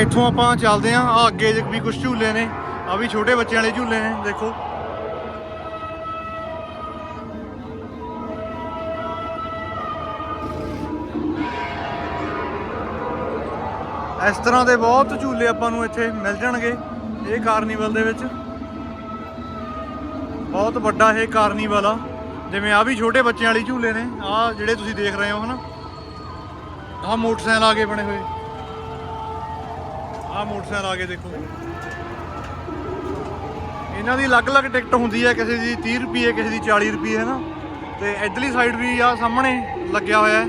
ਇੱਥੋਂ ਆਪਾਂ ਚੱਲਦੇ ਆਂ ਆ ਅੱਗੇ ਵੀ ਕੁਝ ਝੂਲੇ ਨੇ ਆ ਵੀ ਛੋਟੇ ਬੱਚਿਆਂ ਵਾਲੇ ਝੂਲੇ ਨੇ, ਦੇਖੋ। ਇਸ ਤਰ੍ਹਾਂ ਦੇ ਬਹੁਤ ਝੂਲੇ ਆਪਾਂ ਨੂੰ ਇੱਥੇ ਮਿਲ ਜਾਣਗੇ, ਇਹ ਕਾਰਨੀਵਲ ਦੇ ਵਿੱਚ। ਬਹੁਤ ਵੱਡਾ ਇਹ ਕਾਰਨੀਵਲ ਆ, ਜਿਵੇਂ ਆ ਵੀ ਛੋਟੇ ਬੱਚਿਆਂ ਵਾਲੀ ਝੂਲੇ ਨੇ ਆ ਜਿਹੜੇ ਤੁਸੀਂ ਦੇਖ ਰਹੇ ਹੋ ਹਨਾ। ਆ ਮੋਟਰਸਾਈਕਲ ਆ ਕੇ ਬਣੇ ਹੋਏ। ਆ ਮੋਟਰਸਾਈਕਲ ਆ ਕੇ ਦੇਖੋ। ਇਹਨਾਂ ਦੀ ਅਲੱਗ-ਅਲੱਗ ਟਿਕਟ ਹੁੰਦੀ ਹੈ, ਕਿਸੇ ਦੀ 30 ਰੁਪਏ, ਕਿਸੇ ਦੀ 40 ਰੁਪਏ ਹੈ ਨਾ ਤੇ ਇਧਰਲੀ ਸਾਈਡ ਵੀ ਆ ਸਾਹਮਣੇ ਲੱਗਿਆ ਹੋਇਆ ਹੈ।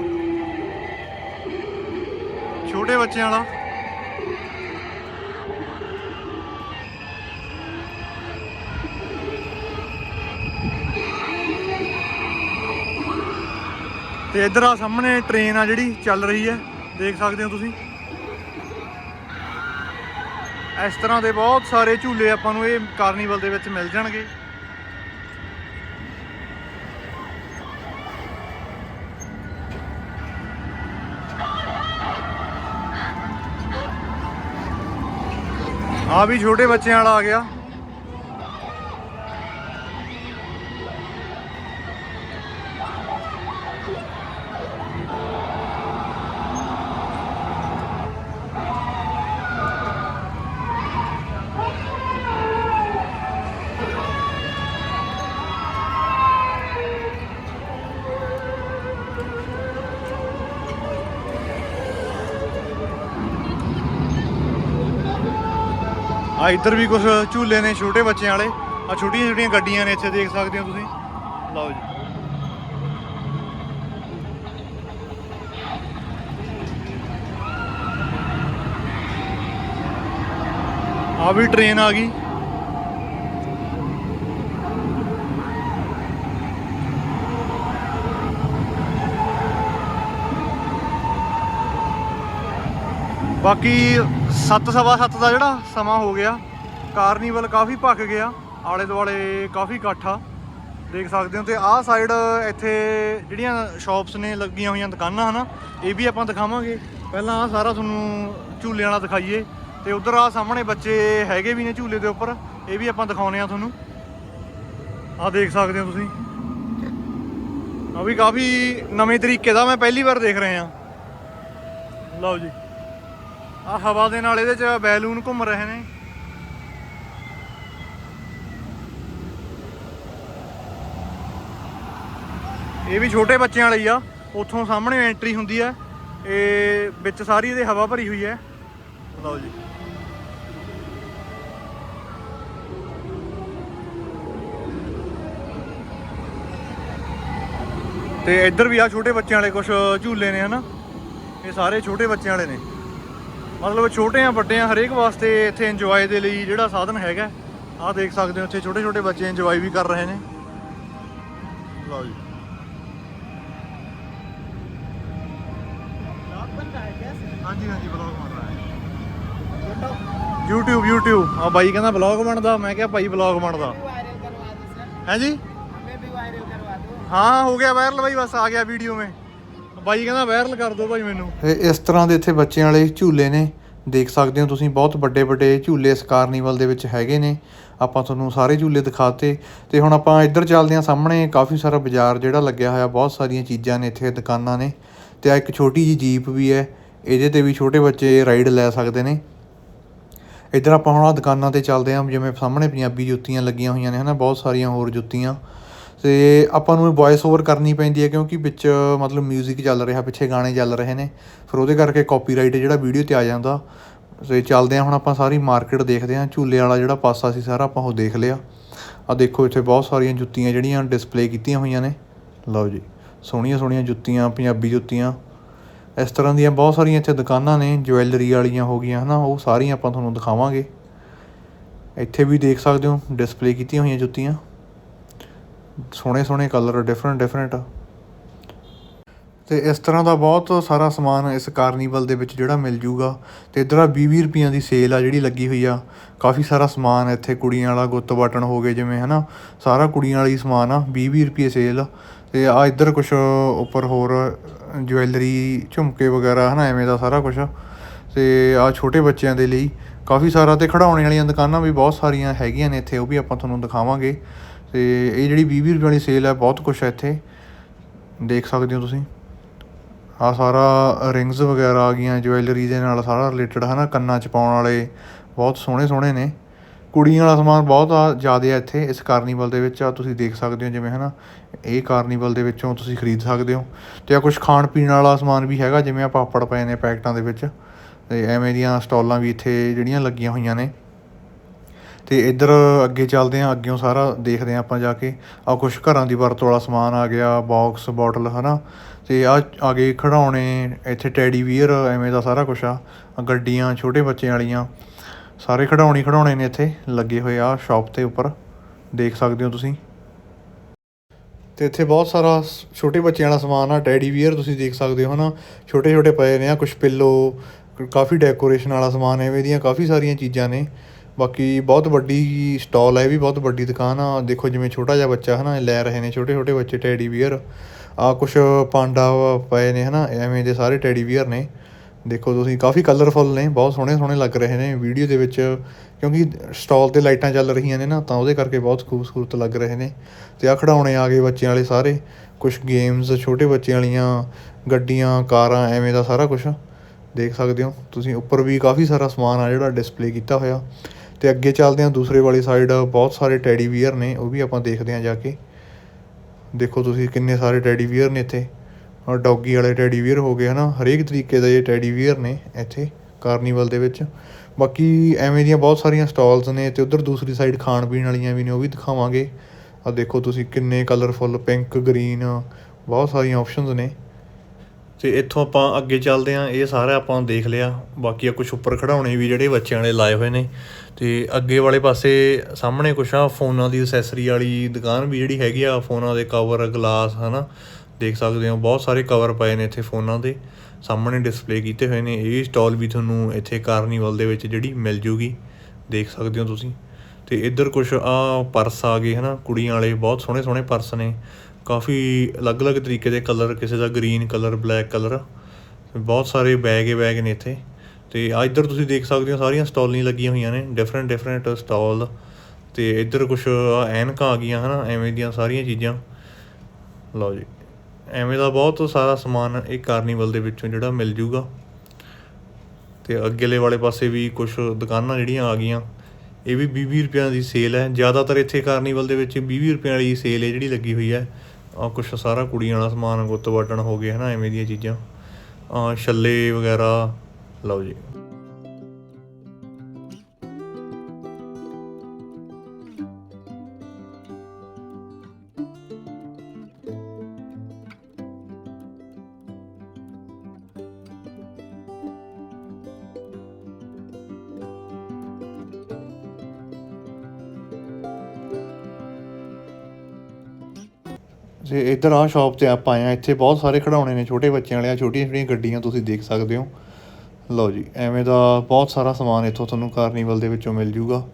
ਛੋਟੇ ਬੱਚਿਆਂ ਵਾਲਾ। ਤੇ ਇਧਰ ਆ ਸਾਹਮਣੇ ਟ੍ਰੇਨ ਆ ਜਿਹੜੀ ਚੱਲ ਰਹੀ ਹੈ। ਦੇਖ ਸਕਦੇ ਹੋ ਤੁਸੀਂ। ਇਸ ਤਰ੍ਹਾਂ ਦੇ ਬਹੁਤ ਸਾਰੇ ਝੂਲੇ ਆਪਾਂ ਨੂੰ ਇਹ ਕਾਰਨੀਵਲ ਦੇ ਵਿੱਚ ਮਿਲ ਜਾਣਗੇ। ਆ ਵੀ ਛੋਟੇ ਬੱਚਿਆਂ ਵਾਲਾ ਆ ਗਿਆ। ਆ ਇੱਧਰ ਵੀ ਕੁਝ ਝੂਲੇ ਨੇ, ਛੋਟੇ ਬੱਚਿਆਂ ਵਾਲੇ। ਆ ਛੋਟੀਆਂ ਛੋਟੀਆਂ ਗੱਡੀਆਂ ਨੇ ਇੱਥੇ, ਦੇਖ ਸਕਦੇ ਹੋ ਤੁਸੀਂ। ਲਓ ਜੀ। ਆ ਵੀ ਟ੍ਰੇਨ ਆ ਗਈ। ਬਾਕੀ 7:30 ਦਾ ਜਿਹੜਾ ਸਮਾਂ ਹੋ ਗਿਆ, ਕਾਰਨੀਵਲ ਕਾਫੀ ਭੱਕ ਗਿਆ, ਆਲੇ ਦੁਆਲੇ ਕਾਫੀ ਇਕੱਠ ਆ। ਦੇਖ ਸਕਦੇ ਹੋ ਤੇ ਆਹ ਸਾਈਡ ਇੱਥੇ ਜਿਹੜੀਆਂ ਸ਼ਾਪਸ ਨੇ ਲੱਗੀਆਂ ਹੋਈਆਂ ਦੁਕਾਨਾਂ, ਹਨਾ, ਇਹ ਵੀ ਆਪਾਂ ਦਿਖਾਵਾਂਗੇ। ਪਹਿਲਾਂ ਆਹ ਸਾਰਾ ਤੁਹਾਨੂੰ ਝੂਲਿਆਂ ਵਾਲਾ ਦਿਖਾਈਏ ਤੇ ਉਧਰ ਆ ਸਾਹਮਣੇ ਬੱਚੇ ਹੈਗੇ ਵੀ ਨੇ ਝੂਲੇ ਦੇ ਉੱਪਰ, ਇਹ ਵੀ ਆਪਾਂ ਦਿਖਾਉਨੇ ਆ ਤੁਹਾਨੂੰ। ਆਹ ਦੇਖ ਸਕਦੇ ਹੋ ਤੁਸੀਂ। ਆ ਵੀ ਕਾਫੀ ਨਵੇਂ ਤਰੀਕੇ ਦਾ ਮੈਂ ਪਹਿਲੀ ਵਾਰ ਦੇਖ ਰਿਹਾ। ਲਓ ਜੀ। ਆ ਹਵਾ ਦੇ ਨਾਲ ਇਹਦੇ ਚ ਬੈਲੂਨ ਘੁੰਮ ਰਹੇ ਨੇ। ਇਹ ਵੀ ਛੋਟੇ ਬੱਚਿਆਂ ਲਈ ਆ, ਉੱਥੋਂ ਸਾਹਮਣੇ ਐਂਟਰੀ ਹੁੰਦੀ ਹੈ ਇਹ ਵਿੱਚ ਸਾਰੀ ਇਹਦੇ ਹਵਾ ਭਰੀ ਹੋਈ ਹੈ। ਲਓ ਜੀ। ਤੇ ਇੱਧਰ ਵੀ ਆ ਛੋਟੇ ਬੱਚਿਆਂ ਵਾਲੇ ਕੁਝ ਝੂਲੇ ਨੇ, ਹਨਾ? ਇਹ ਸਾਰੇ ਛੋਟੇ ਬੱਚਿਆਂ ਵਾਲੇ ਨੇ। ਮਤਲਬ ਛੋਟੇ ਆ ਵੱਡੇ ਆ ਹਰੇਕ ਵਾਸਤੇ ਇੱਥੇ ਇੰਜੋਏ ਦੇ ਲਈ ਜਿਹੜਾ ਸਾਧਨ ਹੈਗਾ। ਆਹ ਦੇਖ ਸਕਦੇ ਹੋ ਇੱਥੇ ਛੋਟੇ ਛੋਟੇ ਬੱਚੇ ਇੰਜੋਏ ਵੀ ਕਰ ਰਹੇ ਨੇ। ਲਓ ਜੀ। ਹਾਂਜੀ ਹਾਂਜੀ ਬਲੌਗ ਬਣ ਰਿਹਾ ਹੈ। YouTube YouTube ਆ ਬਾਈ ਕਹਿੰਦਾ ਬਲੌਗ ਬਣਦਾ ਮੈਂ ਕਿਹਾ ਭਾਈ ਬਲੌਗ ਬਣਦਾ। ਹੈ ਜੀ? ਹਾਂ ਹੋ ਗਿਆ ਵਾਇਰਲ ਬਾਈ ਬਸ ਆ ਗਿਆ ਵੀਡੀਓ ਮੇ। ਬਾਈ ਕਹਿੰਦਾ ਵਾਇਰਲ ਕਰ ਦਿਓ ਭਾਈ ਮੈਨੂੰ। ਇਸ ਤਰ੍ਹਾਂ ਦੇ ਇੱਥੇ ਬੱਚਿਆਂ ਵਾਲੇ ਝੂਲੇ ਨੇ। ਦੇਖ ਸਕਦੇ ਹੋ ਤੁਸੀਂ, ਬਹੁਤ ਵੱਡੇ ਵੱਡੇ ਝੂਲੇ ਇਸ ਕਾਰਨੀਵਲ ਦੇ ਵਿੱਚ ਹੈਗੇ ਨੇ। ਆਪਾਂ ਤੁਹਾਨੂੰ ਸਾਰੇ ਝੂਲੇ ਦਿਖਾਤੇ। ਤੇ ਹੁਣ ਆਪਾਂ ਇੱਧਰ ਚੱਲਦੇ ਹਾਂ, ਸਾਹਮਣੇ ਕਾਫੀ ਸਾਰਾ ਬਾਜ਼ਾਰ ਜਿਹੜਾ ਲੱਗਿਆ ਹੋਇਆ, ਬਹੁਤ ਸਾਰੀਆਂ ਚੀਜ਼ਾਂ ਨੇ ਇੱਥੇ, ਦੁਕਾਨਾਂ ਨੇ। ਤੇ ਆ ਇੱਕ ਛੋਟੀ ਜੀ ਜੀਪ ਵੀ ਹੈ, ਇਹਦੇ ਤੇ ਵੀ ਛੋਟੇ ਬੱਚੇ ਰਾਈਡ ਲੈ ਸਕਦੇ ਨੇ। ਇੱਧਰ ਆਪਾਂ ਹੁਣ ਆ ਦੁਕਾਨਾਂ ਤੇ ਚੱਲਦੇ ਹਾਂ, ਜਿਵੇਂ ਸਾਹਮਣੇ ਪੰਜਾਬੀ ਜੁੱਤੀਆਂ ਲੱਗੀਆਂ ਹੋਈਆਂ ਨੇ, ਹਨਾ, ਬਹੁਤ ਸਾਰੀਆਂ ਹੋਰ ਜੁੱਤੀਆਂ। ਅਤੇ ਆਪਾਂ ਨੂੰ ਵੋਇਸ ਓਵਰ ਕਰਨੀ ਪੈਂਦੀ ਹੈ ਕਿਉਂਕਿ ਵਿੱਚ, ਮਤਲਬ ਮਿਊਜ਼ਿਕ ਚੱਲ ਰਿਹਾ, ਪਿੱਛੇ ਗਾਣੇ ਚੱਲ ਰਹੇ ਨੇ। ਫਿਰ ਉਹਦੇ ਕਰਕੇ ਕਾਪੀਰਾਈਟ ਜਿਹੜਾ ਵੀਡੀਓ ਤੇ ਆ ਜਾਂਦਾ। ਅਤੇ ਚੱਲਦੇ ਹਾਂ ਹੁਣ ਆਪਾਂ ਸਾਰੀ ਮਾਰਕੀਟ ਦੇਖਦੇ ਹਾਂ। ਝੂਲੇ ਵਾਲਾ ਜਿਹੜਾ ਪਾਸਾ ਸੀ ਸਾਰਾ ਆਪਾਂ ਉਹ ਦੇਖ ਲਿਆ। ਆ ਦੇਖੋ ਇੱਥੇ ਬਹੁਤ ਸਾਰੀਆਂ ਜੁੱਤੀਆਂ ਜਿਹੜੀਆਂ ਡਿਸਪਲੇ ਕੀਤੀਆਂ ਹੋਈਆਂ ਨੇ। ਲਓ ਜੀ, ਸੋਹਣੀਆਂ ਸੋਹਣੀਆਂ ਜੁੱਤੀਆਂ, ਪੰਜਾਬੀ ਜੁੱਤੀਆਂ। ਇਸ ਤਰ੍ਹਾਂ ਦੀਆਂ ਬਹੁਤ ਸਾਰੀਆਂ ਇੱਥੇ ਦੁਕਾਨਾਂ ਨੇ। ਜਵੈਲਰੀ ਵਾਲੀਆਂ ਹੋ ਗਈਆਂ, ਹਨਾ, ਉਹ ਸਾਰੀਆਂ ਆਪਾਂ ਤੁਹਾਨੂੰ ਦਿਖਾਵਾਂਗੇ। ਇੱਥੇ ਵੀ ਦੇਖ ਸਕਦੇ ਹੋ ਡਿਸਪਲੇ ਕੀਤੀਆਂ ਹੋਈਆਂ ਜੁੱਤੀਆਂ। ਸੋਹਣੇ ਸੋਹਣੇ ਕਲਰ ਡਿਫਰੈਂਟ ਡਿਫਰੈਂਟ ਤੇ ਇਸ ਤਰ੍ਹਾਂ ਦਾ ਬਹੁਤ ਸਾਰਾ ਸਮਾਨ ਇਸ ਕਾਰਨੀਵਲ ਦੇ ਵਿੱਚ ਜਿਹੜਾ ਮਿਲ ਜੂਗਾ। ਤੇ ਇਧਰ ਆ 20 ਰੁਪਈਆਂ ਦੀ ਸੇਲ ਆ ਜਿਹੜੀ ਲੱਗੀ ਹੋਈ ਆ। ਕਾਫੀ ਸਾਰਾ ਸਮਾਨ ਇੱਥੇ ਕੁੜੀਆਂ ਵਾਲਾ ਗੁੱਤ ਬਟਨ ਹੋ ਗਏ ਜਿਵੇਂ, ਹਨਾ? ਸਾਰਾ ਕੁੜੀਆਂ ਵਾਲੀ ਸਮਾਨ ਆ 20 20 ਰੁਪਏ ਸੇਲ ਤੇ ਆ ਇੱਧਰ ਕੁਝ ਉੱਪਰ ਹੋਰ ਜੁਐਲਰੀ ਝੁਮਕੇ ਵਗੈਰਾ, ਹਨਾ? ਐਵੇਂ ਦਾ ਸਾਰਾ ਕੁਝ ਤੇ ਆ ਛੋਟੇ ਬੱਚਿਆਂ ਦੇ ਲਈ ਕਾਫੀ ਸਾਰਾ ਤੇ ਖਿਡੌਣੇ ਵਾਲੀਆਂ ਦੁਕਾਨਾਂ ਵੀ ਬਹੁਤ ਸਾਰੀਆਂ ਹੈਗੀਆਂ ਨੇ ਇੱਥੇ, ਉਹ ਵੀ ਆਪਾਂ ਤੁਹਾਨੂੰ ਦਿਖਾਵਾਂਗੇ। ਤੇ ਇਹ ਜਿਹੜੀ 20 ਵੀਹ ਰੁਪਏ ਵਾਲੀ ਸੇਲ ਹੈ ਬਹੁਤ ਕੁਝ ਹੈ ਇੱਥੇ। ਦੇਖ ਸਕਦੇ ਹੋ ਤੁਸੀਂ। ਆ ਸਾਰਾ ਰਿੰਗਸ ਵਗੈਰਾ ਆ ਗਈਆਂ ਜੁਐਲਰੀ ਦੇ ਨਾਲ ਸਾਰਾ ਰਿਲੇਟਡ ਹੈ ਨਾ ਕੰਨਾਂ 'ਚ ਪਾਉਣ ਵਾਲੇ। ਬਹੁਤ ਸੋਹਣੇ ਸੋਹਣੇ ਨੇ। ਕੁੜੀਆਂ ਵਾਲਾ ਸਮਾਨ ਬਹੁਤ ਆ, ਜ਼ਿਆਦਾ ਆ ਇੱਥੇ, ਇਸ ਕਾਰਨੀਵਲ ਦੇ ਵਿੱਚ ਆ, ਤੁਸੀਂ ਦੇਖ ਸਕਦੇ ਹੋ ਜਿਵੇਂ ਹੈ ਨਾ ਇਹ ਕਾਰਨੀਵਲ ਦੇ ਵਿੱਚੋਂ ਤੁਸੀਂ ਖਰੀਦ ਸਕਦੇ ਹੋ। ਤੇ ਆ ਕੁਝ ਖਾਣ ਪੀਣ ਵਾਲਾ ਸਮਾਨ ਵੀ ਹੈਗਾ, ਜਿਵੇਂ ਆ ਪਾਪੜ ਪਏ ਨੇ ਪੈਕਟਾਂ ਦੇ ਵਿੱਚ। ਤੇ ਐਵੇਂ ਦੀਆਂ ਸਟਾਲਾਂ ਵੀ ਇੱਥੇ ਜਿਹੜੀਆਂ ਲੱਗੀਆਂ ਹੋਈਆਂ ਨੇ। ਅਤੇ ਇੱਧਰ ਅੱਗੇ ਚੱਲਦੇ ਹਾਂ, ਅੱਗਿਓਂ ਸਾਰਾ ਦੇਖਦੇ ਹਾਂ ਆਪਾਂ ਜਾ ਕੇ। ਆਹ ਕੁਛ ਘਰਾਂ ਦੀ ਵਰਤੋਂ ਵਾਲਾ ਸਮਾਨ ਆ ਗਿਆ ਬੋਕਸ ਬੋਟਲ ਹੈ ਨਾ ਅਤੇ ਆਹ ਆ ਗਏ ਖਿਡੌਣੇ, ਇੱਥੇ ਟੈਡੀ ਵੀਅਰ ਐਵੇਂ ਦਾ ਸਾਰਾ ਕੁਛ ਆ। ਗੱਡੀਆਂ, ਛੋਟੇ ਬੱਚਿਆਂ ਵਾਲੀਆਂ। ਸਾਰੇ ਖਿਡੌਣੇ ਖਿਡੌਣੇ ਨੇ ਇੱਥੇ, ਲੱਗੇ ਹੋਏ ਆ ਸ਼ਾਪ ਤੇ ਉੱਪਰ। ਦੇਖ ਸਕਦੇ ਹੋ ਤੁਸੀਂ। ਤੇ ਇੱਥੇ ਬਹੁਤ ਸਾਰਾ ਛੋਟੇ ਬੱਚਿਆਂ ਵਾਲਾ ਸਮਾਨ ਆ ਟੈਡੀ ਵੀਅਰ ਤੁਸੀਂ ਦੇਖ ਸਕਦੇ ਹੋ ਨਾ ਛੋਟੇ ਛੋਟੇ ਪਏ ਨੇ ਆ ਕੁਝ ਪਿੱਲੋ ਕਾਫੀ ਡੈਕੋਰੇਸ਼ਨ ਵਾਲਾ ਸਮਾਨ ਐਵੇਂ ਦੀਆਂ ਕਾਫੀ ਸਾਰੀਆਂ ਚੀਜ਼ਾਂ ਨੇ। ਬਾਕੀ ਬਹੁਤ ਵੱਡੀ ਸਟਾਲ ਹੈ ਇਹ ਵੀ ਬਹੁਤ ਵੱਡੀ ਦੁਕਾਨ ਆ। ਦੇਖੋ ਜਿਵੇਂ ਛੋਟਾ ਜਿਹਾ ਬੱਚਾ ਹਨਾ, ਇਹ ਲੈ ਰਹੇ ਨੇ ਛੋਟੇ ਛੋਟੇ ਬੱਚੇ ਟੈਡੀ ਵੀਅਰ ਆ ਕੁਝ ਪਾਂਡਾ ਪਏ ਨੇ ਹਨਾ, ਐਵੇਂ ਦੇ ਸਾਰੇ ਟੈਡੀ ਵੀਅਰ ਨੇ। ਦੇਖੋ ਤੁਸੀਂ, ਕਾਫੀ ਕਲਰਫੁਲ ਨੇ, ਬਹੁਤ ਸੋਹਣੇ ਸੋਹਣੇ ਲੱਗ ਰਹੇ ਨੇ ਵੀਡੀਓ ਦੇ ਵਿੱਚ। ਕਿਉਂਕਿ ਸਟਾਲ ਤੇ ਲਾਈਟਾਂ ਚੱਲ ਰਹੀਆਂ ਨੇ ਨਾ, ਤਾਂ ਉਹਦੇ ਕਰਕੇ ਬਹੁਤ ਖੂਬਸੂਰਤ ਲੱਗ ਰਹੇ ਨੇ। ਤੇ ਆ ਖਿਡੌਣੇ ਆ ਗਏ ਬੱਚਿਆਂ ਵਾਲੇ ਸਾਰੇ। ਕੁਝ ਗੇਮਸ ਛੋਟੇ ਬੱਚਿਆਂ ਵਾਲੀਆਂ ਗੱਡੀਆਂ, ਕਾਰਾਂ, ਐਵੇਂ ਦਾ ਸਾਰਾ ਕੁਝ ਦੇਖ ਸਕਦੇ ਹੋ, ਤੁਸੀਂ ਉੱਪਰ ਵੀ ਕਾਫੀ ਸਾਰਾ ਸਮਾਨ ਆ ਜਿਹੜਾ ਡਿਸਪਲੇ ਕੀਤਾ ਹੋਇਆ। ਤੇ ਅੱਗੇ ਚੱਲਦੇ ਹਾਂ, ਦੂਸਰੇ ਵਾਲੀ ਸਾਈਡ ਬਹੁਤ ਸਾਰੇ ਟੈਡੀ ਵੀਅਰ ਨੇ, ਉਹ ਵੀ ਆਪਾਂ ਦੇਖਦੇ ਹਾਂ ਜਾ ਕੇ। ਦੇਖੋ ਤੁਸੀਂ ਕਿੰਨੇ ਸਾਰੇ ਟੈਡੀ ਵੀਅਰ ਨੇ ਇੱਥੇ। ਔਰ ਡੌਗੀ ਵਾਲੇ ਟੈਡੀ ਵੀਅਰ ਹੋ ਗਏ, ਹਨਾ? ਹਰੇਕ ਤਰੀਕੇ ਦੇ ਟੈਡੀ ਵੀਅਰ ਨੇ ਇੱਥੇ ਕਾਰਨੀਵਲ ਦੇ ਵਿੱਚ। ਬਾਕੀ ਐਵੇਂ ਦੀਆਂ ਬਹੁਤ ਸਾਰੀਆਂ ਸਟਾਲਸ ਨੇ ਤੇ ਉਧਰ ਦੂਸਰੀ ਸਾਈਡ ਖਾਣ ਪੀਣ ਵਾਲੀਆਂ ਵੀ ਨੇ, ਉਹ ਵੀ ਦਿਖਾਵਾਂਗੇ। ਆ ਦੇਖੋ ਤੁਸੀਂ ਕਿੰਨੇ ਕਲਰਫੁੱਲ ਪਿੰਕ ਗ੍ਰੀਨ ਬਹੁਤ ਸਾਰੀਆਂ ਆਪਸ਼ਨਸ ਨੇ। ਤੇ ਇੱਥੋਂ ਆਪਾਂ ਅੱਗੇ ਚੱਲਦੇ ਹਾਂ, ਇਹ ਸਾਰਾ ਆਪਾਂ ਦੇਖ ਲਿਆ। ਬਾਕੀ ਆ ਕੁਝ ਉੱਪਰ ਖੜਾਉਣੇ ਵੀ ਜਿਹੜੇ ਬੱਚਿਆਂ ਵਾਲੇ ਲਾਏ ਹੋਏ ਨੇ। ਤੇ ਅੱਗੇ ਵਾਲੇ ਪਾਸੇ ਸਾਹਮਣੇ ਕੁਛ ਆ, ਫੋਨਾਂ ਦੀ ਐਕਸੈਸਰੀ ਵਾਲੀ ਦੁਕਾਨ ਵੀ ਜਿਹੜੀ ਹੈਗੀ ਆ, ਫੋਨਾਂ ਦੇ ਕਵਰ ਗਲਾਸ ਹਨਾ। ਦੇਖ ਸਕਦੇ ਹੋ, ਬਹੁਤ ਸਾਰੇ ਕਵਰ ਪਏ ਨੇ ਇੱਥੇ ਫੋਨਾਂ ਦੇ। ਸਾਹਮਣੇ ਡਿਸਪਲੇ ਕੀਤੇ ਹੋਏ ਨੇ। ਇਹ ਸਟਾਲ ਵੀ ਤੁਹਾਨੂੰ ਇੱਥੇ ਕਾਰਨੀਵਲ ਦੇ ਵਿੱਚ ਜਿਹੜੀ ਮਿਲ ਜੂਗੀ। ਦੇਖ ਸਕਦੇ ਹੋ ਤੁਸੀਂ। ਤੇ ਇੱਧਰ ਕੁਝ ਆ ਪਰਸ ਆ ਗਏ, ਹਨਾ। ਕੁੜੀਆਂ ਵਾਲੇ ਬਹੁਤ ਸੋਹਣੇ ਸੋਹਣੇ ਪਰਸ ਨੇ। ਕਾਫੀ ਅਲੱਗ-ਅਲੱਗ ਤਰੀਕੇ ਦੇ ਕਲਰ ਕਿਸੇ ਦਾ ਗ੍ਰੀਨ ਕਲਰ ਬਲੈਕ ਕਲਰ ਬਹੁਤ ਸਾਰੇ ਬੈਗ ਹੀ ਬੈਗ ਨੇ ਇੱਥੇ। ਤੇ ਆ ਇੱਧਰ ਤੁਸੀਂ ਦੇਖ ਸਕਦੇ ਹੋ ਸਾਰੀਆਂ ਸਟਾਲਾਂ ਲੱਗੀਆਂ ਹੋਈਆਂ ਨੇ ਡਿਫਰੈਂਟ ਡਿਫਰੈਂਟ ਸਟਾਲ ਤੇ ਇੱਧਰ ਕੁਝ ਐਨਕਾਂ ਆ ਗਈਆਂ, ਹਨਾ, ਐਵੇਂ ਦੀਆਂ ਸਾਰੀਆਂ ਚੀਜ਼ਾਂ। ਲਓ ਜੀ, ਐਵੇਂ ਦਾ ਬਹੁਤ ਸਾਰਾ ਸਮਾਨ ਇਹ ਕਾਰਨੀਵਲ ਦੇ ਵਿੱਚੋਂ ਜਿਹੜਾ ਮਿਲ ਜੂਗਾ। ਤੇ ਅੱਗੇਲੇ ਵਾਲੇ ਪਾਸੇ ਵੀ ਕੁਝ ਦੁਕਾਨਾਂ ਜਿਹੜੀਆਂ ਆ ਗਈਆਂ। ਇਹ ਵੀ 20 ਰੁਪਈਆਂ ਦੀ ਸੇਲ ਹੈ। ਜ਼ਿਆਦਾਤਰ ਇੱਥੇ ਕਾਰਨੀਵਲ ਦੇ ਵਿੱਚ 20 ਰੁਪਈਆਂ ਵਾਲੀ ਸੇਲ ਹੈ ਜਿਹੜੀ ਲੱਗੀ ਹੋਈ ਹੈ। ਆ ਕੁਝ ਸਾਰਾ ਕੁੜੀਆਂ ਵਾਲਾ ਸਮਾਨ ਗੁੱਤ ਬਟਨ ਹੋ ਗਏ ਹਨਾ, ਐਵੇਂ ਦੀਆਂ ਚੀਜ਼ਾਂ। ਆ ਛੱਲੇ ਵਗੈਰਾ, ਲਓ ਜੀ। ਇੱਧਰ ਆਹ ਸ਼ਾਪ ਤੇ ਆਪਾਂ ਆਏ ਆ ਇੱਥੇ ਬਹੁਤ ਸਾਰੇ ਖਿਡੌਣੇ ਨੇ, ਛੋਟੇ ਬੱਚਿਆਂ ਵਾਲੇ ਆ, ਛੋਟੀਆਂ ਛੋਟੀਆਂ ਗੱਡੀਆਂ ਤੁਸੀਂ ਦੇਖ ਸਕਦੇ ਹੋ। ਲਓ ਜੀ, ਐਵੇਂ ਦਾ ਬਹੁਤ ਸਾਰਾ ਸਮਾਨ ਇੱਥੋਂ ਤੁਹਾਨੂੰ ਕਾਰਨੀਵਲ ਦੇ ਵਿੱਚੋਂ ਮਿਲ ਜੂਗਾ।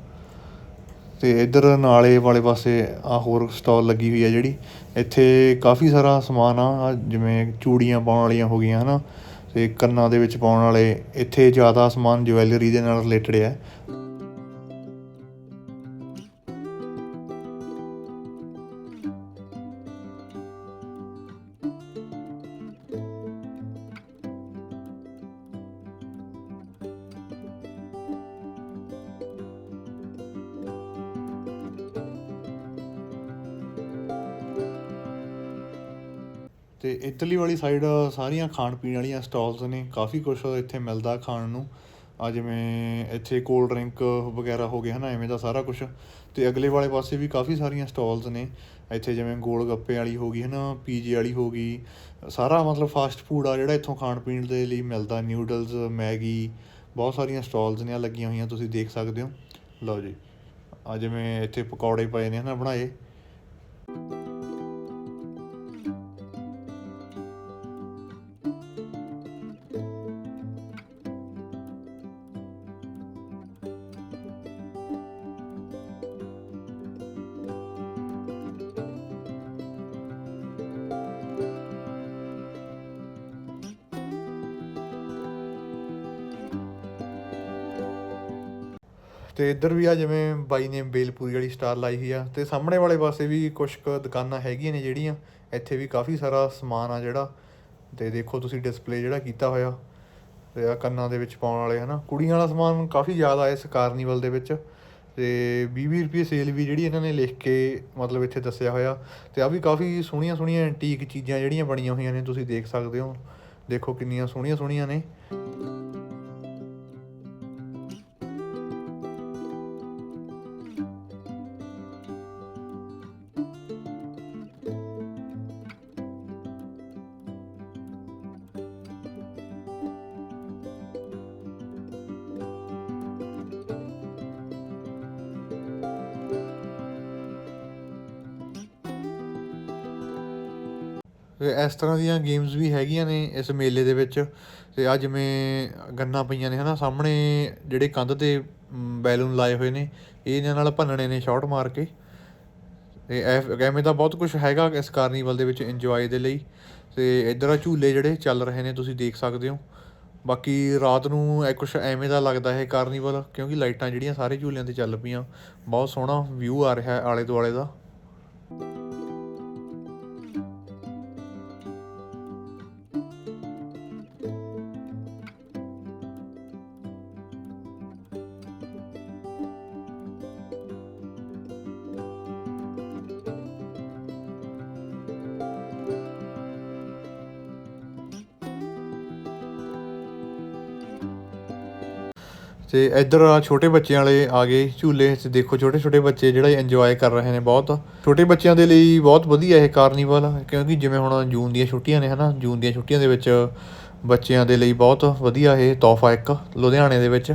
ਤੇ ਇੱਧਰ ਨਾਲੇ ਵਾਲੇ ਪਾਸੇ ਆ ਹੋਰ ਸਟਾਲ ਲੱਗੀ ਹੋਈ ਆ ਜਿਹੜੀ, ਇੱਥੇ ਕਾਫੀ ਸਾਰਾ ਸਮਾਨ ਆ ਜਿਵੇਂ ਚੂੜੀਆਂ ਪਾਉਣ ਵਾਲੀਆਂ ਹੋ ਗਈਆਂ, ਹਨਾ। ਤੇ ਕੰਨਾਂ ਦੇ ਵਿੱਚ ਪਾਉਣ ਵਾਲੇ, ਇੱਥੇ ਜ਼ਿਆਦਾ ਸਮਾਨ ਜਵੈਲਰੀ ਦੇ ਨਾਲ ਰਿਲੇਟਡ ਹੈ ਇਟਲੀ ਵਾਲੀ ਸਾਈਡ ਸਾਰੀਆਂ ਖਾਣ ਪੀਣ ਵਾਲੀਆਂ ਸਟਾਲਸ ਨੇ, ਕਾਫੀ ਕੁਝ ਇੱਥੇ ਮਿਲਦਾ ਖਾਣ ਨੂੰ। ਆ ਜਿਵੇਂ ਇੱਥੇ ਕੋਲਡ ਡਰਿੰਕ ਵਗੈਰਾ ਹੋ ਗਏ, ਹਨਾ, ਐਵੇਂ ਦਾ ਸਾਰਾ ਕੁਝ ਤੇ ਅਗਲੇ ਵਾਲੇ ਪਾਸੇ ਵੀ ਕਾਫੀ ਸਾਰੀਆਂ ਸਟਾਲਸ ਨੇ। ਇੱਥੇ ਜਿਵੇਂ ਗੋਲ ਗੱਪੇ ਵਾਲੀ ਹੋ ਗਈ, ਹਨਾ, ਪੀਜੇ ਵਾਲੀ ਹੋ ਗਈ। ਸਾਰਾ ਮਤਲਬ ਫਾਸਟ ਫੂਡ ਆ ਜਿਹੜਾ ਇੱਥੋਂ ਖਾਣ ਪੀਣ ਦੇ ਲਈ ਮਿਲਦਾ। ਨਿਊਡਲਸ ਮੈਗੀ, ਬਹੁਤ ਸਾਰੀਆਂ ਸਟਾਲਸ ਨੇ, ਆਹ ਲੱਗੀਆਂ ਹੋਈਆਂ, ਤੁਸੀਂ ਦੇਖ ਸਕਦੇ ਹੋ। ਲਓ ਜੀ। ਆ ਜਿਵੇਂ ਇੱਥੇ ਪਕੌੜੇ ਪਏ ਨੇ, ਹਨਾ, ਬਣਾਏ। ਤੇ ਇੱਧਰ ਵੀ ਆ ਜਿਵੇਂ ਬਾਈ ਨੇ ਬੇਲਪੂਰੀ ਵਾਲੀ ਸਟਾਰ ਲਾਈ ਹੋਈ ਆ ਤੇ ਸਾਹਮਣੇ ਵਾਲੇ ਪਾਸੇ ਵੀ ਕੁਝ ਕੁ ਦੁਕਾਨਾਂ ਹੈਗੀਆਂ ਨੇ ਜਿਹੜੀਆਂ, ਇੱਥੇ ਵੀ ਕਾਫੀ ਸਾਰਾ ਸਮਾਨ ਆ ਜਿਹੜਾ। ਤੇ ਦੇਖੋ ਤੁਸੀਂ ਡਿਸਪਲੇ ਜਿਹੜਾ ਕੀਤਾ ਹੋਇਆ ਤੇ ਆ ਕੰਨਾਂ ਦੇ ਵਿੱਚ ਪਾਉਣ ਵਾਲੇ, ਹਨਾ। ਕੁੜੀਆਂ ਵਾਲਾ ਸਮਾਨ ਕਾਫੀ ਜ਼ਿਆਦਾ ਇਸ ਕਾਰਨੀਵਲ ਦੇ ਵਿੱਚ। ਤੇ 20 ਰੁਪਏ ਸੇਲ ਵੀ ਜਿਹੜੀ ਇਹਨਾਂ ਨੇ ਲਿਖ ਕੇ ਮਤਲਬ ਇੱਥੇ ਦੱਸਿਆ ਹੋਇਆ। ਤੇ ਆ ਵੀ ਕਾਫੀ ਸੋਹਣੀਆਂ ਸੋਹਣੀਆਂ ਐਂਟੀਕ ਚੀਜ਼ਾਂ ਜਿਹੜੀਆਂ ਬਣੀਆਂ ਹੋਈਆਂ ਨੇ, ਤੁਸੀਂ ਦੇਖ ਸਕਦੇ ਹੋ। ਦੇਖੋ ਕਿੰਨੀਆਂ ਸੋਹਣੀਆਂ ਸੋਹਣੀਆਂ ਨੇ। ਤੇ ਇਸ ਤਰ੍ਹਾਂ ਦੀਆਂ ਗੇਮਸ ਵੀ ਹੈਗੀਆਂ ਨੇ ਇਸ ਮੇਲੇ ਦੇ ਵਿੱਚ। ਤੇ ਆ ਜਿਵੇਂ ਗੰਨਾ ਪਈਆਂ ਨੇ, ਹਨਾ, ਸਾਹਮਣੇ ਜਿਹੜੇ ਕੰਧ ਤੇ ਬੈਲੂਨ ਲਾਏ ਹੋਏ ਨੇ ਇਹਨਾਂ ਨਾਲ ਭੰਨਣੇ ਨੇ ਸ਼ਾਟ ਮਾਰ ਕੇ। ਤੇ ਐ- ਐਵੇਂ ਦਾ ਬਹੁਤ ਕੁਝ ਹੈਗਾ ਇਸ ਕਾਰਨੀਵਲ ਦੇ ਵਿੱਚ ਇੰਜੋਏ ਦੇ ਲਈ। ਤੇ ਇੱਧਰ ਆ ਝੂਲੇ ਜਿਹੜੇ ਚੱਲ ਰਹੇ ਨੇ, ਤੁਸੀਂ ਦੇਖ ਸਕਦੇ ਹੋ। ਬਾਕੀ ਰਾਤ ਨੂੰ ਇਹ ਕੁਝ ਐਵੇਂ ਦਾ ਲੱਗਦਾ ਹੈ ਕਾਰਨੀਵਲ, ਕਿਉਂਕਿ ਲਾਈਟਾਂ ਜਿਹੜੀਆਂ ਸਾਰੇ ਝੂਲਿਆਂ ਤੇ ਚੱਲ ਪਈਆਂ। ਬਹੁਤ ਸੋਹਣਾ ਵਿਊ ਆ ਰਿਹਾ ਆਲੇ ਦੁਆਲੇ ਦਾ। ਤੇ ਇੱਧਰ ਛੋਟੇ ਬੱਚਿਆਂ ਵਾਲੇ ਆ ਗਏ ਝੂਲੇ ਤੇ ਦੇਖੋ ਛੋਟੇ ਛੋਟੇ ਬੱਚੇ ਜਿਹੜਾ ਇੰਜੋਏ ਕਰ ਰਹੇ ਨੇ ਬਹੁਤ। ਛੋਟੇ ਬੱਚਿਆਂ ਦੇ ਲਈ ਬਹੁਤ ਵਧੀਆ ਇਹ ਕਾਰਨੀਵਲ ਕਿਉਂਕਿ ਜਿਵੇਂ ਹੁਣ ਜੂਨ ਦੀਆਂ ਛੁੱਟੀਆਂ ਨੇ ਹਨਾ, ਜੂਨ ਦੀਆਂ ਛੁੱਟੀਆਂ ਦੇ ਵਿੱਚ ਬੱਚਿਆਂ ਦੇ ਲਈ ਬਹੁਤ ਵਧੀਆ ਇਹ ਤੋਹਫਾ ਇੱਕ ਲੁਧਿਆਣੇ ਦੇ ਵਿੱਚ।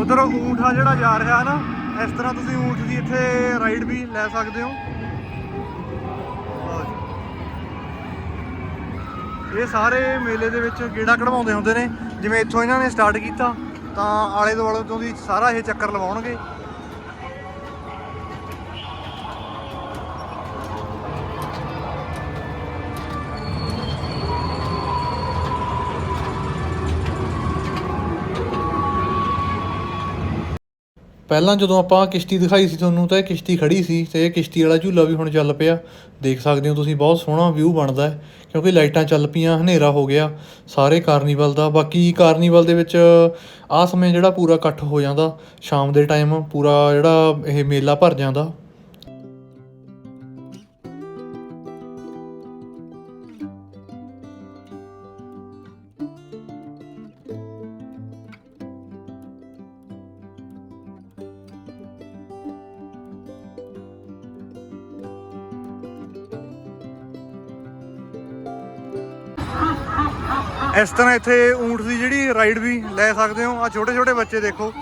ਉਧਰ ਊਂਠ ਆ ਜਿਹੜਾ ਜਾ ਰਿਹਾ ਨਾ, ਇਸ ਤਰ੍ਹਾਂ ਤੁਸੀਂ ਊਂਠ ਦੀ ਇੱਥੇ ਰਾਈਡ ਵੀ ਲੈ ਸਕਦੇ ਹੋ। ਇਹ ਸਾਰੇ ਮੇਲੇ ਦੇ ਵਿੱਚ ਗੇੜਾ ਕਢਵਾਉਂਦੇ ਹੁੰਦੇ ਨੇ। ਜਿਵੇਂ ਇੱਥੋਂ ਇਹਨਾਂ ਨੇ ਸਟਾਰਟ ਕੀਤਾ, ਤਾਂ ਆਲੇ ਦੁਆਲੇ ਤੋਂ ਦੀ ਸਾਰਾ ਇਹ ਚੱਕਰ ਲਵਾਉਣਗੇ। ਪਹਿਲਾਂ ਜਦੋਂ ਆਪਾਂ ਕਿਸ਼ਤੀ ਦਿਖਾਈ ਸੀ ਤੁਹਾਨੂੰ, ਤਾਂ ਇਹ ਕਿਸ਼ਤੀ ਖੜੀ ਸੀ ਤੇ ਇਹ ਕਿਸ਼ਤੀ ਵਾਲਾ ਝੂਲਾ ਵੀ ਹੁਣ ਚੱਲ ਪਿਆ। ਦੇਖ ਸਕਦੇ ਹੋ ਤੁਸੀਂ, ਬਹੁਤ ਸੋਹਣਾ ਵਿਊ ਬਣਦਾ ਹੈ, ਕਿਉਂਕਿ ਲਾਈਟਾਂ ਚੱਲ ਪਈਆਂ, ਹਨੇਰਾ ਹੋ ਗਿਆ, ਸਾਰੇ ਕਾਰਨੀਵਲ ਦਾ। ਬਾਕੀ ਕਾਰਨੀਵਲ ਦੇ ਵਿੱਚ ਆਹ ਸਮੇਂ ਜਿਹੜਾ ਪੂਰਾ ਇਕੱਠ ਹੋ ਜਾਂਦਾ, ਸ਼ਾਮ ਦੇ ਟਾਈਮ ਪੂਰਾ ਜਿਹੜਾ ਇਹ ਮੇਲਾ ਭਰ ਜਾਂਦਾ। ਇਸ ਤਰ੍ਹਾਂ ਇੱਥੇ ਊਂਠ ਦੀ ਜਿਹੜੀ ਰਾਈਡ ਵੀ ਲੈ ਸਕਦੇ ਹੋ। ਆ ਛੋਟੇ ਛੋਟੇ ਬੱਚੇ ਦੇਖੋ।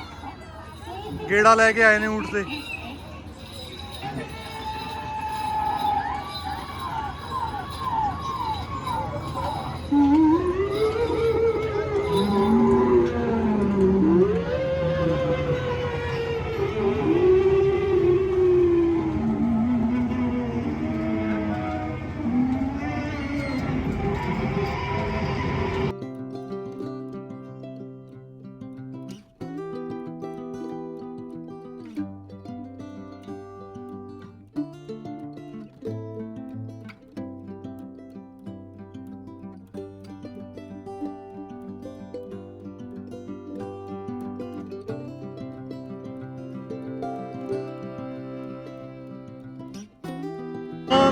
ਗੇੜਾ ਲੈ ਕੇ ਆਏ ਨੇ ਊਂਠ ਤੇ। ਅਹ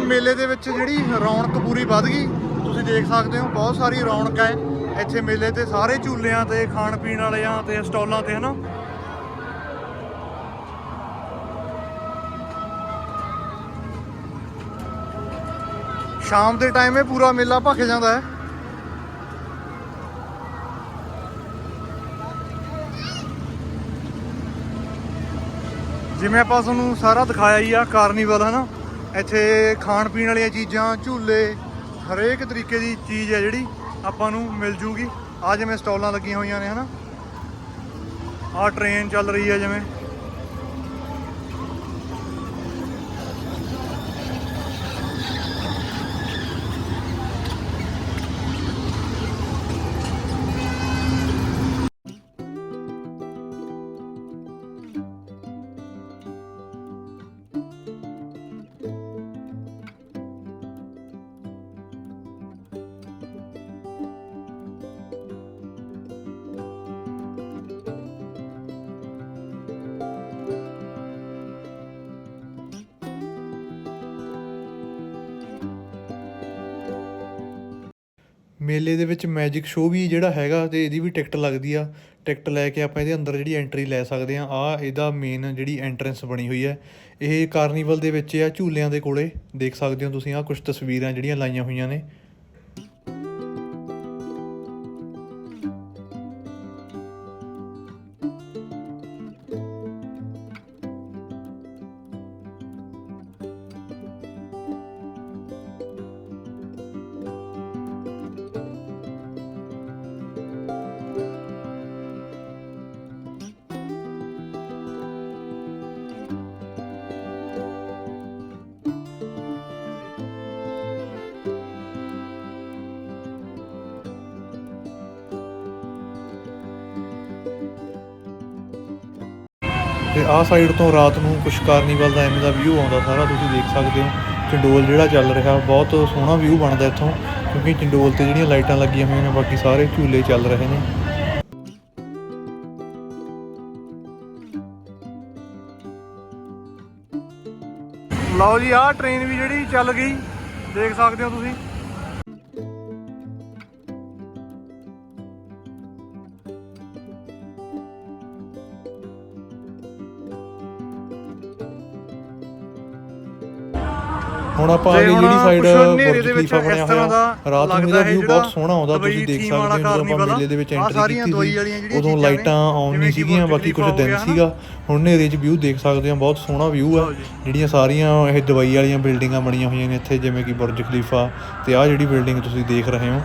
ਮੇਲੇ ਦੇ ਵਿੱਚ ਜਿਹੜੀ ਰੌਣਕ ਪੂਰੀ ਵੱਧ ਗਈ। ਤੁਸੀਂ ਦੇਖ ਸਕਦੇ ਹੋ, ਬਹੁਤ ਸਾਰੀ ਰੌਣਕ ਹੈ। ਇੱਥੇ ਮੇਲੇ ਤੇ ਸਾਰੇ ਝੂਲਿਆਂ ਤੇ, ਖਾਣ ਪੀਣ ਵਾਲਿਆਂ ਤੇ, ਸਟਾਲਾਂ ਤੇ, ਹਨਾ? ਸ਼ਾਮ ਦੇ ਟਾਈਮ ਇਹ ਪੂਰਾ ਮੇਲਾ ਭਖ ਜਾਂਦਾ ਹੈ। ਜਿਵੇਂ ਆਪਾਂ ਤੁਹਾਨੂੰ ਸਾਰਾ ਦਿਖਾਇਆ ਹੀ ਆ, ਕਾਰਨੀਵਲ, ਹਨਾ? ਇੱਥੇ ਖਾਣ ਪੀਣ ਵਾਲੀਆਂ ਚੀਜ਼ਾਂ, ਝੂਲੇ, ਹਰੇਕ ਤਰੀਕੇ ਦੀ ਚੀਜ਼ ਹੈ ਜਿਹੜੀ ਆਪਾਂ ਨੂੰ ਮਿਲ ਜੂਗੀ। ਆ ਜਿਵੇਂ ਸਟਾਲਾਂ ਲੱਗੀਆਂ ਹੋਈਆਂ ਨੇ, ਹਨਾ? ਆ ਟ੍ਰੇਨ ਚੱਲ ਰਹੀ ਹੈ ਜਿਵੇਂ। ਮੇਲੇ ਦੇ ਵਿੱਚ ਮੈਜਿਕ ਸ਼ੋਅ ਵੀ ਜਿਹੜਾ ਹੈਗਾ ਅਤੇ ਇਹਦੀ ਵੀ ਟਿਕਟ ਲੱਗਦੀ ਆ। ਟਿਕਟ ਲੈ ਕੇ ਆਪਾਂ ਇਹਦੇ ਅੰਦਰ ਜਿਹੜੀ ਐਂਟਰੀ ਲੈ ਸਕਦੇ ਆ। ਆ ਇਹਦਾ ਮੇਨ ਜਿਹੜੀ ਐਂਟਰੈਂਸ ਬਣੀ ਹੋਈ ਹੈ ਇਹ ਕਾਰਨੀਵਲ ਦੇ ਵਿੱਚ ਆ ਝੂਲਿਆਂ ਦੇ ਕੋਲੇ, ਦੇਖ ਸਕਦੇ ਹੋ ਤੁਸੀਂ ਆ ਕੁਝ ਤਸਵੀਰਾਂ ਜਿਹੜੀਆਂ ਲਾਈਆਂ ਹੋਈਆਂ ਨੇ। ਤੇ ਆਹ ਸਾਈਡ ਤੋਂ ਰਾਤ ਨੂੰ ਕੁਛ ਕਾਰਨੀਵਲ ਦਾ ਐਵੇਂ ਦਾ ਵਿਊ ਆਉਂਦਾ ਸਾਰਾ, ਤੁਸੀਂ ਦੇਖ ਸਕਦੇ ਹੋ। ਚੰਡੋਲ ਜਿਹੜਾ ਚੱਲ ਰਿਹਾ, ਬਹੁਤ ਸੋਹਣਾ ਵਿਊ ਬਣਦਾ ਇੱਥੋਂ, ਕਿਉਂਕਿ ਚੰਡੋਲ ਤੇ ਜਿਹੜੀਆਂ ਲਾਈਟਾਂ ਲੱਗੀਆਂ ਹੋਈਆਂ ਨੇ, ਬਾਕੀ ਸਾਰੇ ਝੂਲੇ ਚੱਲ ਰਹੇ ਨੇ। ਲਓ ਜੀ, ਆਹ ਟ੍ਰੇਨ ਵੀ ਜਿਹੜੀ ਚੱਲ ਗਈ, ਦੇਖ ਸਕਦੇ ਹੋ ਤੁਸੀਂ। ਹੁਣ ਆਪਾਂ ਆਗੇ ਹੁਣ ਜਿਹੜੀ ਸਾਈਡ ਬੁਰਜ ਖਲੀਫਾ ਬਣਿਆ ਹੋਇਆ ਰਾਤ ਨੂੰ ਇਹਦਾ ਜਿਹੜਾ ਬਹੁਤ ਸੋਹਣਾ ਆਉਂਦਾ ਤੁਸੀਂ ਦੇਖ ਸਕਦੇ ਹੋ ਜਦੋਂ ਆਪਾਂ ਆ। ਮੇਲੇ ਦੇ ਵਿੱਚ ਐਂਟਰੀ ਕੀਤੀ ਸੀ ਉਦੋਂ ਲਾਈਟਾਂ ਆਨ ਨਹੀਂ ਸੀਗੀਆਂ ਬਾਕੀ ਕੁਝ ਦਿਨ ਸੀਗਾ ਹੁਣ ਹਨੇਰੇ 'ਚ ਵਿਊ ਦੇਖ ਸਕਦੇ ਹੋ ਬਹੁਤ ਸੋਹਣਾ ਵਿਊ ਆ। ਜਿਹੜੀਆਂ ਸਾਰੀਆਂ ਇਹ ਦੁਬਈ ਵਾਲੀਆਂ ਬਿਲਡਿੰਗਾਂ ਬਣੀਆਂ ਹੋਈਆਂ ਨੇ ਇੱਥੇ ਜਿਵੇਂ ਕਿ ਬੁਰਜ ਖਲੀਫਾ ਤੇ ਆਹ ਜਿਹੜੀ ਬਿਲਡਿੰਗ ਤੁਸੀਂ ਦੇਖ ਰਹੇ ਹੋ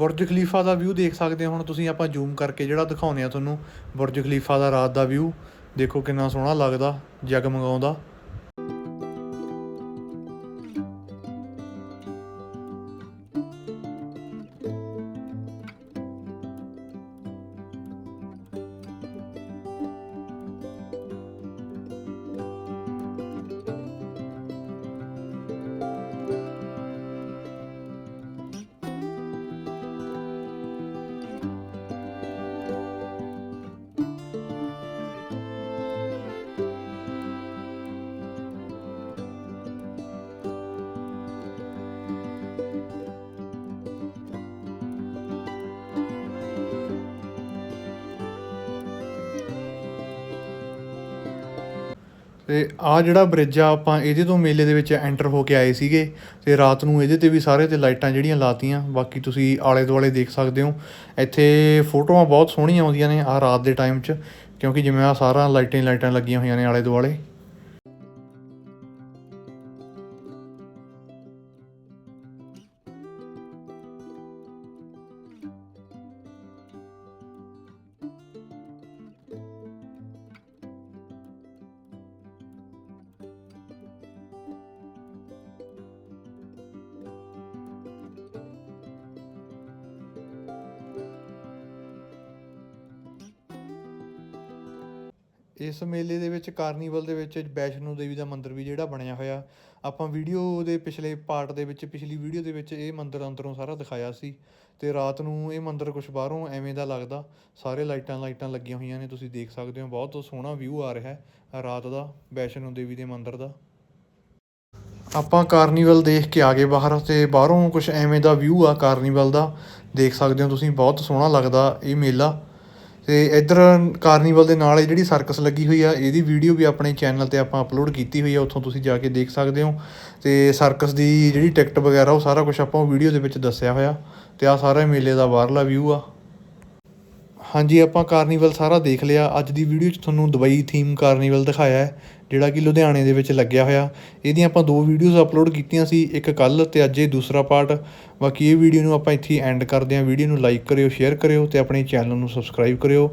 ਬੁਰਜ ਖਲੀਫਾ ਦਾ ਵਿਊ ਦੇਖ ਸਕਦੇ ਹੋ। ਹੁਣ ਤੁਸੀਂ ਆਪਾਂ ਜ਼ੂਮ ਕਰਕੇ ਜਿਹੜਾ ਦਿਖਾਉਂਦੇ ਆ ਤੁਹਾਨੂੰ, ਬੁਰਜ ਖਲੀਫਾ ਦਾ ਰਾਤ ਦਾ ਵਿਊ ਦੇਖੋ ਕਿੰਨਾ ਸੋਹਣਾ ਲੱਗਦਾ ਜਗਮਗਾਉਂਦਾ। ਅਤੇ ਆਹ ਜਿਹੜਾ ਬ੍ਰਿਜ ਆ, ਆਪਾਂ ਇਹਦੇ ਤੋਂ ਮੇਲੇ ਦੇ ਵਿੱਚ ਐਂਟਰ ਹੋ ਕੇ ਆਏ ਸੀਗੇ ਅਤੇ ਰਾਤ ਨੂੰ ਇਹਦੇ ਤੇ ਵੀ ਸਾਰੇ ਤੇ ਲਾਈਟਾਂ ਜਿਹੜੀਆਂ ਲਾਤੀਆਂ, ਬਾਕੀ ਤੁਸੀਂ ਆਲੇ ਦੁਆਲੇ ਦੇਖ ਸਕਦੇ ਹੋ। ਇੱਥੇ ਫੋਟੋਆਂ ਬਹੁਤ ਸੋਹਣੀਆਂ ਆਉਂਦੀਆਂ ਨੇ ਆਹ ਰਾਤ ਦੇ ਟਾਈਮ 'ਚ, ਕਿਉਂਕਿ ਜਿਵੇਂ ਆ ਸਾਰਾ ਲਾਈਟਾਂ ਲਾਈਟਾਂ ਲੱਗੀਆਂ ਹੋਈਆਂ ਨੇ ਆਲੇ ਦੁਆਲੇ ਇਸ ਮੇਲੇ ਦੇ ਵਿੱਚ ਕਾਰਨੀਵਲ ਦੇ ਵਿੱਚ ਵੈਸ਼ਨੋ ਦੇਵੀ ਦਾ ਮੰਦਿਰ ਵੀ ਜਿਹੜਾ ਬਣਿਆ ਹੋਇਆ। ਆਪਾਂ ਵੀਡੀਓ ਦੇ ਪਿਛਲੇ ਪਾਰਟ ਦੇ ਵਿੱਚ, ਪਿਛਲੀ ਵੀਡੀਓ ਦੇ ਵਿੱਚ ਇਹ ਮੰਦਿਰ ਅੰਦਰੋਂ ਸਾਰਾ ਦਿਖਾਇਆ ਸੀ ਤੇ ਰਾਤ ਨੂੰ ਇਹ ਮੰਦਿਰ ਕੁਝ ਬਾਹਰੋਂ ਐਵੇਂ ਦਾ ਲੱਗਦਾ। ਸਾਰੇ ਲਾਈਟਾਂ ਲਾਈਟਾਂ ਲੱਗੀਆਂ ਹੋਈਆਂ ਨੇ, ਤੁਸੀਂ ਦੇਖ ਸਕਦੇ ਹੋ, ਬਹੁਤ ਸੋਹਣਾ ਵਿਊ ਆ ਰਿਹਾ ਹੈ ਰਾਤ ਦਾ, ਵੈਸ਼ਨੋ ਦੇਵੀ ਦੇ ਮੰਦਿਰ ਦਾ। ਆਪਾਂ ਕਾਰਨੀਵਲ ਦੇਖ ਕੇ ਆ ਗਏ ਬਾਹਰ ਤੇ ਬਾਹਰੋਂ ਕੁਝ ਐਵੇਂ ਦਾ ਵਿਊ ਆ ਕਾਰਨੀਵਲ ਦਾ। ਦੇਖ ਸਕਦੇ ਹੋ ਤੁਸੀਂ, ਬਹੁਤ ਸੋਹਣਾ ਲੱਗਦਾ ਇਹ ਮੇਲਾ। ਅਤੇ ਇੱਧਰ ਕਾਰਨੀਵਲ ਦੇ ਨਾਲ ਇਹ ਜਿਹੜੀ ਸਰਕਸ ਲੱਗੀ ਹੋਈ ਆ, ਇਹਦੀ ਵੀਡੀਓ ਵੀ ਆਪਣੇ ਚੈਨਲ ਤੇ ਆਪਾਂ ਅਪਲੋਡ ਕੀਤੀ ਹੋਈ ਆ, ਉੱਥੋਂ ਤੁਸੀਂ ਜਾ ਕੇ ਦੇਖ ਸਕਦੇ ਹੋ। ਅਤੇ ਸਰਕਸ ਦੀ ਜਿਹੜੀ ਟਿਕਟ ਵਗੈਰਾ, ਉਹ ਸਾਰਾ ਕੁਛ ਆਪਾਂ ਉਹ ਵੀਡੀਓ ਦੇ ਵਿੱਚ ਦੱਸਿਆ ਹੋਇਆ। ਅਤੇ ਆਹ ਸਾਰਾ ਮੇਲੇ ਦਾ ਬਾਹਰਲਾ ਵਿਊ ਆ। ਹਾਂਜੀ, ਆਪਾਂ ਕਾਰਨੀਵਲ ਸਾਰਾ ਦੇਖ ਲਿਆ। ਅੱਜ ਦੀ ਵੀਡੀਓ 'ਚ ਤੁਹਾਨੂੰ ਦੁਬਈ ਥੀਮ ਕਾਰਨੀਵਲ ਦਿਖਾਇਆ ਜਿਹੜਾ ਕਿ ਲੁਧਿਆਣੇ ਦੇ ਵਿੱਚ ਲੱਗਿਆ ਹੋਇਆ। ਇਹਦੀਆਂ ਆਪਾਂ ਦੋ ਵੀਡੀਓਜ਼ ਅਪਲੋਡ ਕੀਤੀਆਂ ਸੀ, ਇੱਕ ਕੱਲ ਤੇ ਅੱਜ ਇਹ ਦੂਸਰਾ ਪਾਰਟ ਬਾਕੀ ਇਹ ਵੀਡੀਓ ਨੂੰ ਆਪਾਂ ਇੱਥੇ ਐਂਡ ਕਰਦੇ ਹਾਂ। ਵੀਡੀਓ ਨੂੰ ਲਾਈਕ ਕਰਿਓ ਸ਼ੇਅਰ ਕਰਿਓ ਤੇ ਆਪਣੇ ਚੈਨਲ ਨੂੰ ਸਬਸਕ੍ਰਾਈਬ ਕਰਿਓ।